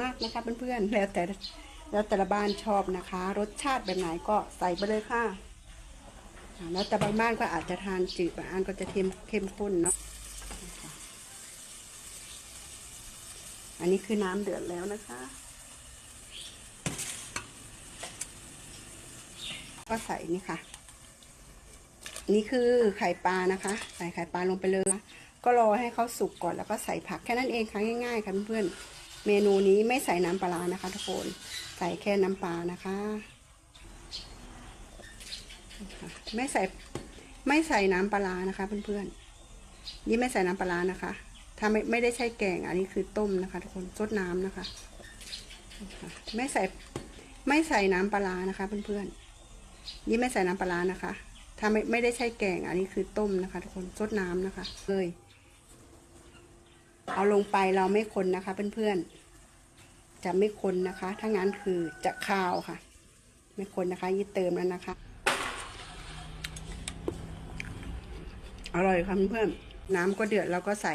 มากนะคะเพื่อนๆแล้วแต่แล้วแต่ละบ้านชอบนะคะ รสชาติแบบไหนก็ใส่ไปเลยค่ะ แล้วแต่บางบ้านก็อาจจะทานจืดบางอันก็จะเค็มเข้มข้นเนาะนะคะอันนี้คือน้ำเดือดแล้วนะคะ ก็ใส่นี่ค่ะ นี่คือไข่ปลานะคะ ใส่ไข่ปลาลงไปเลย ก็รอให้เขาสุกก่อนแล้วก็ใส่ผักแค่นั้นเองค่ะง่ายๆค่ะเพื่อนๆ เมนูนี้ไม่ใส่น้ำปลานะคะ ทุกคน ใส่แค่น้ำปลานะคะ ไม่ใส่ไม่ใส่น้ำปลานะคะ เพื่อนๆ นี่ไม่ใส่น้ำปลานะคะ ถ้าไม่ไม่ได้ใช้แกง อันนี้คือต้มนะคะ ทุกคนซดน้ำนะคะ ไม่ใส่ไม่ใส่น้ำปลานะคะ เพื่อนๆ นี่ไม่ใส่น้ำปลาร้านะคะ ถ้าไม่ไม่ได้ใช้แกง อันนี้คือต้มนะคะ ทุกคนซดน้ำนะคะ เลยเอาลงไปเราไม่คนนะคะเพื่อนๆ จะไม่คนนะคะ ถ้างั้นคือจะคาวค่ะ ไม่คนนะคะยี่เติมแล้วนะคะ อร่อยค่ะเพื่อนๆน้ำก็เดือดแล้วก็ใส่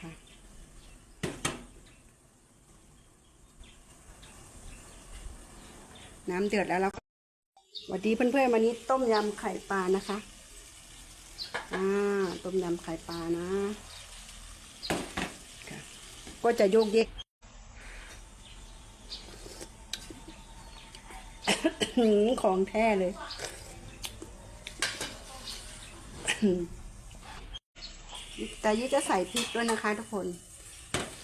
ค่ะน้ำเดือดแล้วเราก็สวัสดีเพื่อนๆวันนี้ต้มยำไข่ปลานะคะ อ่า ต้มยำไข่ปลานะ ก็จะโยกเยกของแท้เลย แต่ยี่จะใส่พริกด้วยนะคะทุกคน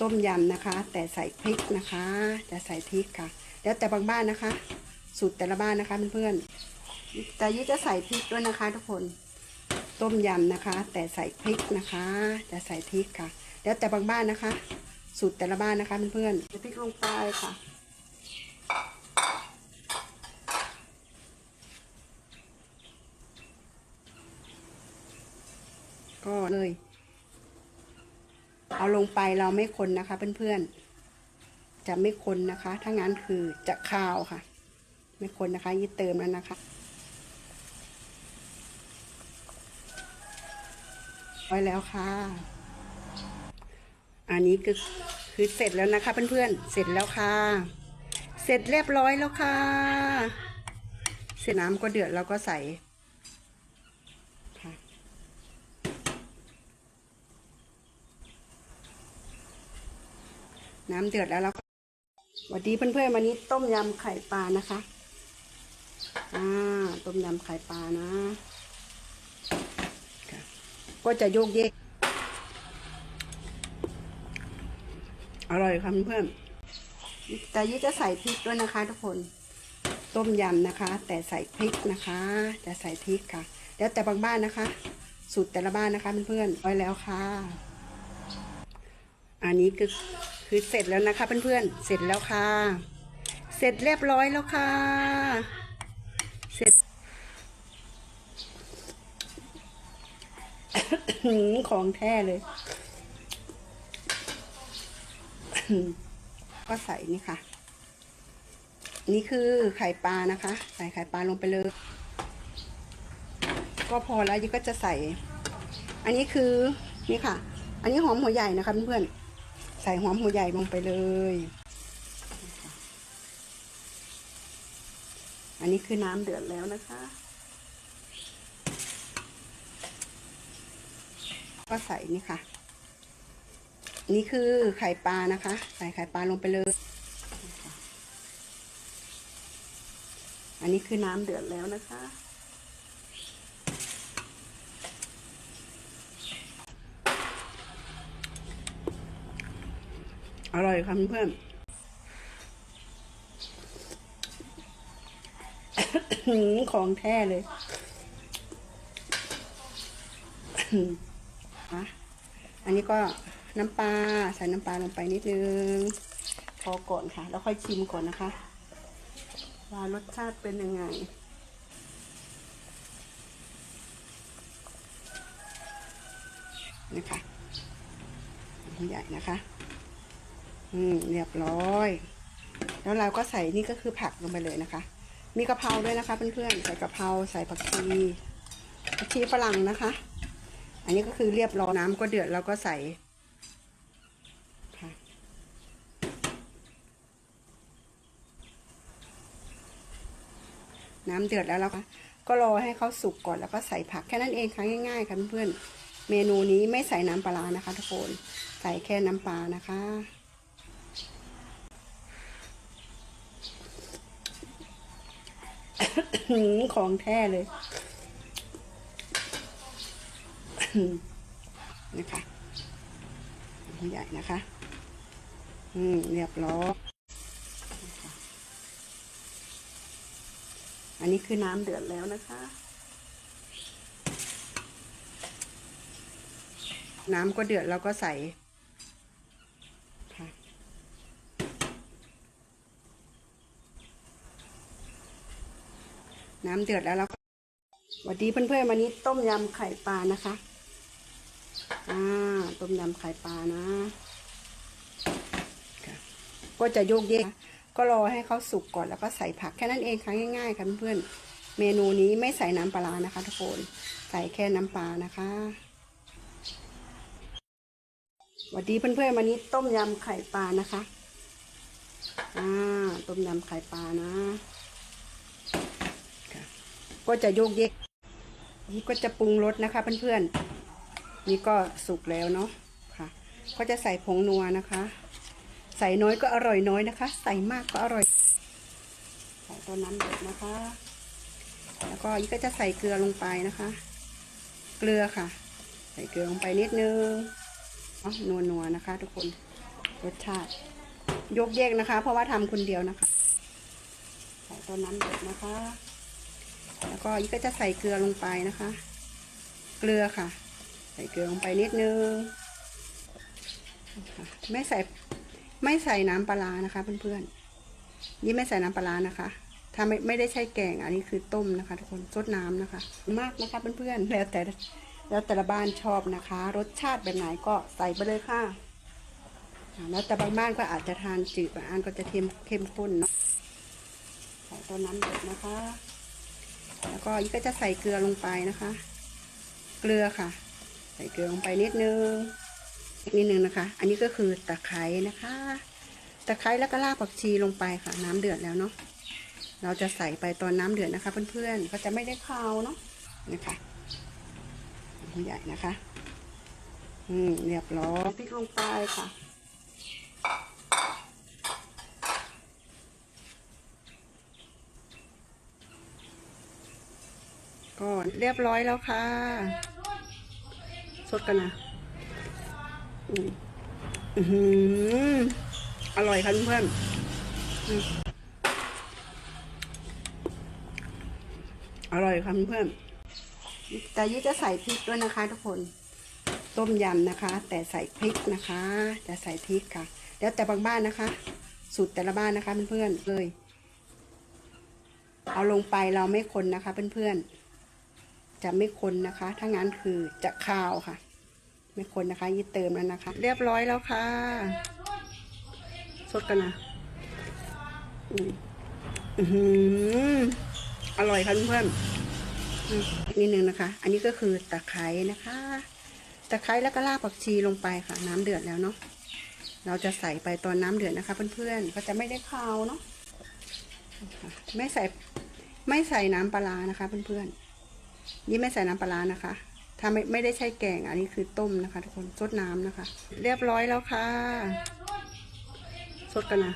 ต้มยำนะคะ แต่ใส่พริกนะคะ จะใส่พริกค่ะ แล้วแต่บางบ้านนะคะ สูตรแต่ละบ้านนะคะเพื่อนๆแต่ยี่จะใส่พริกด้วยนะคะ ทุกคน ต้มยำนะคะ แต่ใส่พริกนะคะ จะใส่พริกค่ะ แล้วแต่บางบ้านนะคะ สูตรแต่ละบ้านนะคะเพื่อนๆใส่พริกลงไปค่ะ ก็เลย เอาลงไปเราไม่คนนะคะเพื่อนๆ จะไม่คนนะคะ ถ้างั้นคือจะคาวค่ะ ไม่คนนะคะยี่เติมแล้วนะคะไว้แล้วค่ะ อันนี้คือคือเสร็จแล้วนะคะเพื่อนๆ เสร็จแล้วค่ะ เสร็จเรียบร้อยแล้วค่ะ เสร็จน้ำก็เดือดเราก็ใส่ค่ะน้ำเดือดแล้วเราก็สวัสดีเพื่อนๆวันนี้ต้มยำไข่ปลานะคะอ่าต้มยำไข่ปลานะก็จะโยกเยก อร่อยค่ะเพื่อนแต่ยี่จะใส่พริกด้วยนะคะ ทุกคนต้มยำนะคะ แต่ใส่พริกนะคะ จะใส่พริกค่ะ แล้วแต่บางบ้านนะคะ สูตรแต่ละบ้านนะคะเพื่อนๆไว้แล้วค่ะ อันนี้คือคือเสร็จแล้วนะคะเพื่อนๆเสร็จแล้วค่ะ เสร็จเรียบร้อยแล้วค่ะ เสร็จของแท้เลย ก็ใส่นี่ค่ะ นี่คือไข่ปลานะคะ ใส่ไข่ปลาลงไปเลย ก็พอแล้วยี่ก็จะใส่ อันนี้คือนี่ค่ะ อันนี้หอมหัวใหญ่นะคะเพื่อนๆใส่หอมหัวใหญ่ลงไปเลย อันนี้คือน้ำเดือดแล้วนะคะ ก็ใส่นี่ค่ะ นี่คือไข่ปลานะคะ ใส่ไข่ปลาลงไปเลย อันนี้คือน้ำเดือดแล้วนะคะ อร่อยค่ะเพื่อนของแท้เลยอะอันนี้ก็ น้ำปลาใส่น้ำปลาลงไปนิดนึง พอก่อนค่ะ แล้วค่อยชิมก่อนนะคะ ว่ารสชาติเป็นยังไงนี่ค่ะใหญ่นะคะ อืมเรียบร้อย แล้วเราก็ใส่นี่ก็คือผักลงไปเลยนะคะ มีกะเพราด้วยนะคะเพื่อนๆ ใส่กะเพราใส่ผักชีผักชีฝรั่งนะคะ อันนี้ก็คือเรียบร้อยน้ำก็เดือดเราก็ใส่ น้ำเดือดแล้วเราก็ก็รอให้เขาสุกก่อนแล้วก็ใส่ผักแค่นั้นเองค่ะง่ายๆค่ะเพื่อนๆเมนูนี้ไม่ใส่น้ำปลานะคะ ทุกคนใส่แค่น้ำปลานะคะของแท้เลยนะคะใหญ่นะคะ อืม เรียบร้อยนะคะอั นนี้คือน้ำเดือดแล้วนะคะ น้ำก็เดือดแล้วก็ใส่น้ำเดือดแล้วเราก็สวัสดีเพื่อนๆวันนี้ต้มยำไข่ปลานะคะ อ่า ต้มยำไข่ปลานะ ก็จะโยกเยก ก็รอให้เขาสุกก่อนแล้วก็ใส่ผักแค่นั้นเองค่ะง่ายๆค่ะเพื่อนๆเมนูนี้ไม่ใส่น้ำปลานะคะ ทุกคนใส่แค่น้ำปลานะคะสวัสดีเพื่อนๆวันนี้ต้มยำไข่ปลานะคะอ่าต้มยำไข่ปลานะค่ะก็จะโยกเยกนี่ก็จะปรุงรสนะคะเพื่อนๆนี่ก็สุกแล้วเนาะค่ะ ก็จะใส่ผงนัวนะคะ ใส่น้อยก็อร่อยน้อยนะคะ ใส่มากก็อร่อย ใส่ตัวน้ำเดือดนะคะ แล้วก็นี่ก็จะใส่เกลือลงไปนะคะ เกลือค่ะ ใส่เกลือลงไปนิดนึงนัวนัวนะคะ ทุกคนรสชาติ ยกแยกนะคะ เพราะว่าทำคนเดียวนะคะ ใส่ตัวน้ำเดือดนะคะ แล้วก็นี่ก็จะใส่เกลือลงไปนะคะ เกลือค่ะ ใส่เกลือลงไปนิดนึงไม่ใส่ ไม่ใส่น้ำปลานะคะเพื่อนๆนี่ไม่ใส่น้ำปลานะคะ ถ้าไม่ไม่ได้ใช้แกงอันนี้คือต้มนะคะ ทุกคนซดน้ำนะคะ มากนะคะเพื่อนๆแล้วแต่แล้วแต่ละบ้านชอบนะคะ รสชาติแบบไหนก็ใส่ไปเลยค่ะแล้วแต่บางบ้านก็อาจจะทานจืดบางอันก็จะเค็มเข้มข้นเนาะใส่ตัวน้ำเดือดนะคะ แล้วก็นี่ก็จะใส่เกลือลงไปนะคะ เกลือค่ะ ใส่เกลือลงไปนิดนึง นิดนึงนะคะ อันนี้ก็คือตะไคร้นะคะ ตะไคร้แล้วก็รากผักชีลงไปค่ะ น้ำเดือดแล้วเนาะ เราจะใส่ไปตอนน้ำเดือดนะคะ เพื่อนๆ ก็จะไม่ได้คาวเนาะนะคะใหญ่นะคะ อืมเรียบร้อยพริกลงไปค่ะก็เรียบร้อยแล้วค่ะ สดกันนะ อืมอื้อหืออร่อยค่ะเพื่อนๆอืมอร่อยค่ะเพื่อนๆแต่ยี่จะใส่พริกด้วยนะคะ ทุกคน ต้มยำนะคะ แต่ใส่พริกนะคะ จะใส่พริกค่ะ แล้วแต่บางบ้านนะคะ สูตรแต่ละบ้านนะคะเพื่อนๆเลย เอาลงไปเราไม่คนนะคะเพื่อนๆจะไม่คนนะคะ ถ้างั้นคือจะคาวค่ะ ไม่คนนะคะยี่เติมแล้วนะคะ เรียบร้อยแล้วค่ะ สดกันนะอืออร่อยค่ะเพื่อนๆอืมนิดนึงนะคะ อันนี้ก็คือตะไคร้นะคะ ตะไคร้แล้วก็รากผักชีลงไปค่ะ น้ำเดือดแล้วเนาะ เราจะใส่ไปตอนน้ำเดือดนะคะ เพื่อนๆ ก็จะไม่ได้คาวเนาะ ไม่ใส่ไม่ใส่น้ำปลานะคะ เพื่อนๆ นี่ไม่ใส่น้ำปลานะคะ ถ้าไม่ไม่ได้ใช้แกงอันนี้คือต้มนะคะ ทุกคนซดน้ำนะคะ เรียบร้อยแล้วค่ะสดกันนะ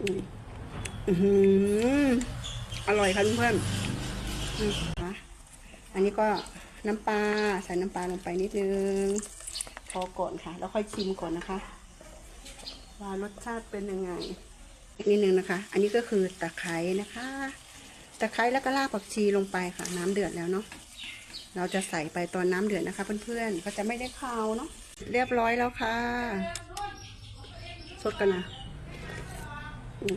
อืออร่อยค่ะเพื่อนอันนี้ก็น้ำปลาใส่น้ำปลาลงไปนิดนึงพอก่อนค่ะ แล้วค่อยชิมก่อนนะคะ ว่ารสชาติเป็นยังไงอีกนิดนึงนะคะ อันนี้ก็คือตะไคร้นะคะ ตะไคร้แล้วก็รากผักชีลงไปค่ะ น้ำเดือดแล้วเนาะ เราจะใส่ไปตอนน้ำเดือดนะคะ เพื่อนๆก็จะไม่ได้คาวเนาะเรียบร้อยแล้วค่ะ สดกันนะอื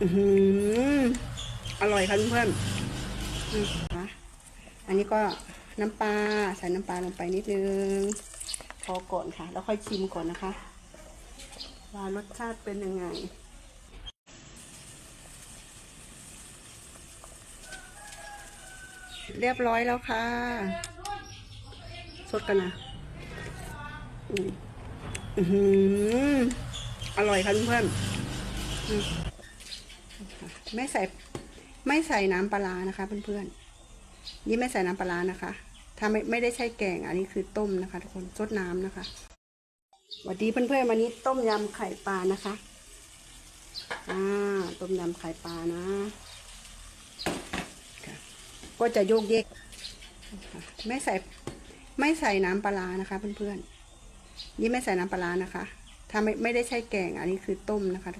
อื้อหืออร่อยค่ะเพื่อนอืมค่ะอันนี้ก็น้ำปลาใส่น้ำปลาลงไปนิดนึงพอก่อนค่ะ แล้วค่อยชิมก่อนนะคะ ว่ารสชาติเป็นยังไง เรียบร้อยแล้วค่ะ สดกันนะอืมอื้อร่อยค่ะเพื่อนอไม่ใส่ไม่ใส่น้ำปลานะคะ เพื่อนๆ นี่ไม่ใส่น้ำปลานะคะ ถ้าไม่ไม่ได้ใช้แกง อันนี้คือต้มนะคะ ทุกคนซดน้ำนะคะสวัสดีเพื่อนๆวันนี้ต้มยำไข่ปลานะคะ อ่า ต้มยำไข่ปลานะ ก็จะโยกเยก ไม่ใส่ไม่ใส่น้ำปลานะคะ เพื่อนๆนี่ไม่ใส่น้ำปลานะคะ ถ้าไม่ไม่ได้ใช้แกงอันนี้คือต้มนะคะ